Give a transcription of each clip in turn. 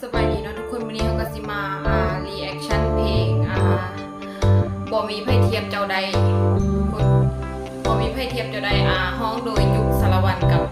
สบายดีเนาะทุกคนวันนี้เขาก็สิมาอ่ารีแอคชั่นเพลงอ่าบ่มีไพ่เทียมเจ้าใดคนบ่มีไพ่เทียมเจ้าใดอ่าห้องโดยยุคสารวันกับ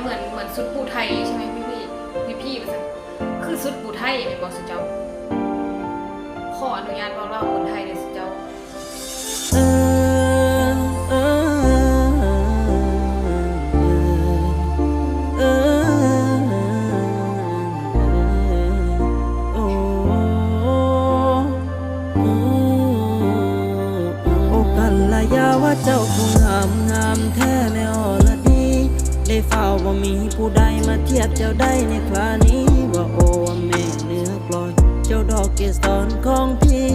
เหมือนเหมือนชุดปูไทยใช่ไหมพี่พี่พี่พี่ๆว่าซั่นคือชุดปูไทยเป็นบอสเจ้าขออนุญาตบอกเล่า ฝ้าว่ามีผู้ใดมาเทียบเจ้าได้ในครานี้ว่าโอ้ว่าแม่เนื้อกลอย เจ้าดอกเกสรของพี่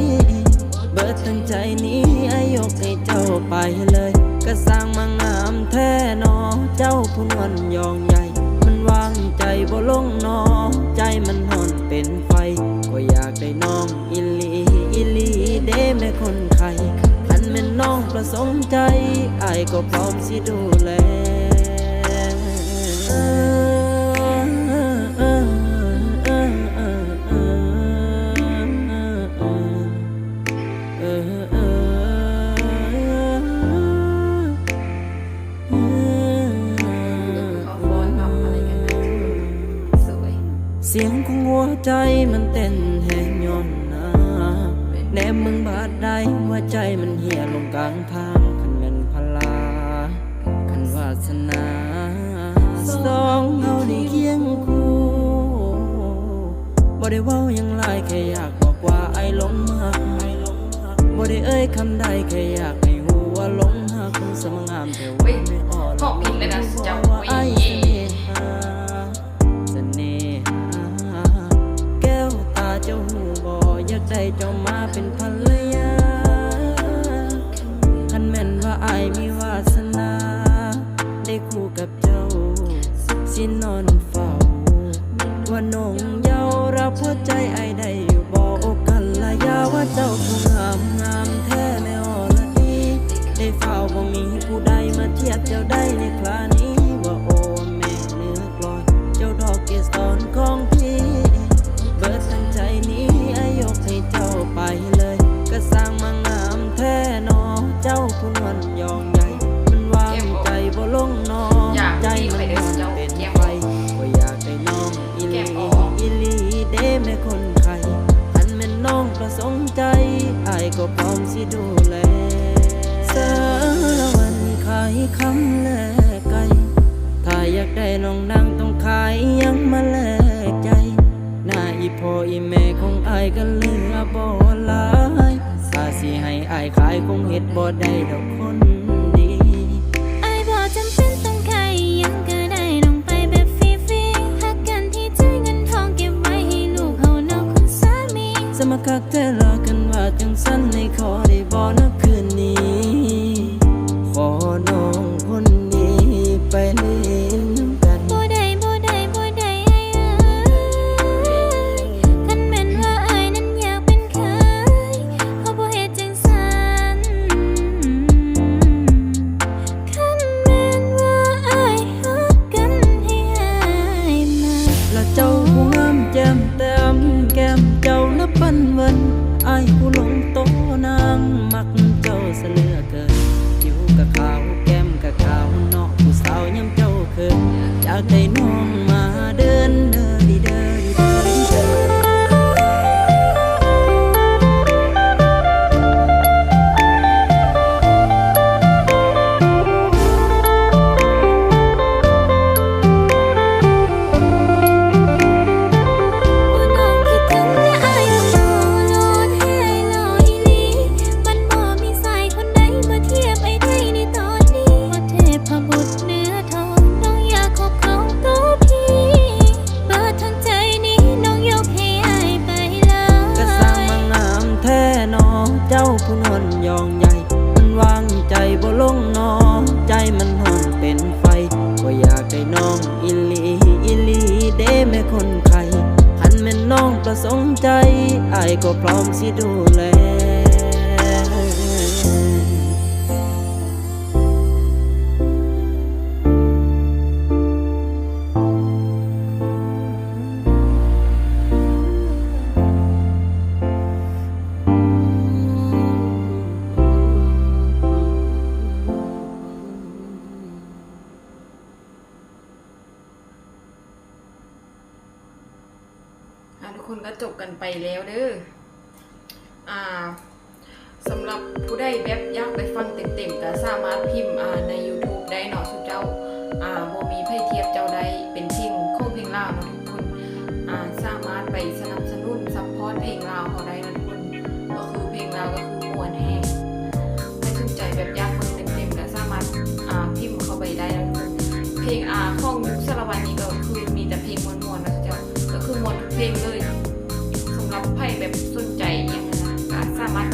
เบิดตั้งใจนี้อายกให้เจ้าไปเลย ก็สร้างมางามแท้นอ เจ้าผู้นวลยองใหญ่ มันวางใจบ่ลงนอ ใจมันหอนเป็นไฟ ก็อยากได้น้องอิลีอิลีเด้แม่คนไข้คันแม่นน้องประสงค์ใจอายก็พร้อมสิดูแล เสียงของหัวใจมันเต้นแหงย้อนนาแนมมึงบาดใดว่าใจมันเหี่ยลงกลางทาง บ่ได้เว้ายังไลายแค่อยากบอกว่าไอ้หลงมากบ่ได้เอ่ยคำใดแค่อยากให้หูว่าหลงหักคนสมงามแต่ว่าไม่อ่อนเพราะผิดเลยนะเจ้าว่าไอ้เสน่ห์แก้วตาเจ้าหูบ่อยากได้เจ้ามาเป็นพัน คำแลกไก่ถ้าอยากได้น้องนางต้องขายหยังมาแลกใจ หน้าอีพ่ออีแม่ของอายก็เหลือบ่หลายถ้าสิให้อายขายคงเฮ็ดบ่ได้ดอกคนดีไอ้บ่จำเป็นต้องใครยังก็ได้ลงไปแบบฟรีๆหักกันที่ใจเงินทองเก็บไว้ให้ลูกเขานอกคุณสามี สมคักแต่ลากันว่าจังสั้นในขอได้บ่นักางมักเจ้าเสยเหลือเกิน สงใจอายก็พร้อมสิดูแล คนก็จบกันไปแล้วเด้ออ่าสำหรับผู้ใดแบบอยากไปฟังเต็มๆก็สามารถพิมพ์อ่าใน YouTube ได้เนาะสุเจ้าอ่าบ่มีไพ่เทียบเจ้าใดเป็นเพลงของเพลงลาวเนาะทุกคนอ่าสามารถไปสนับสนุนซัพพอร์ตเพลงลาวเขาได้นะทุกคนก็คือเพลงลาวก็คือมวนแห้งถ้าสนใจแบบยาก สำหรับใครแบบสนใจอหย่างนั้นนะก็สามารถเข้าไปติดต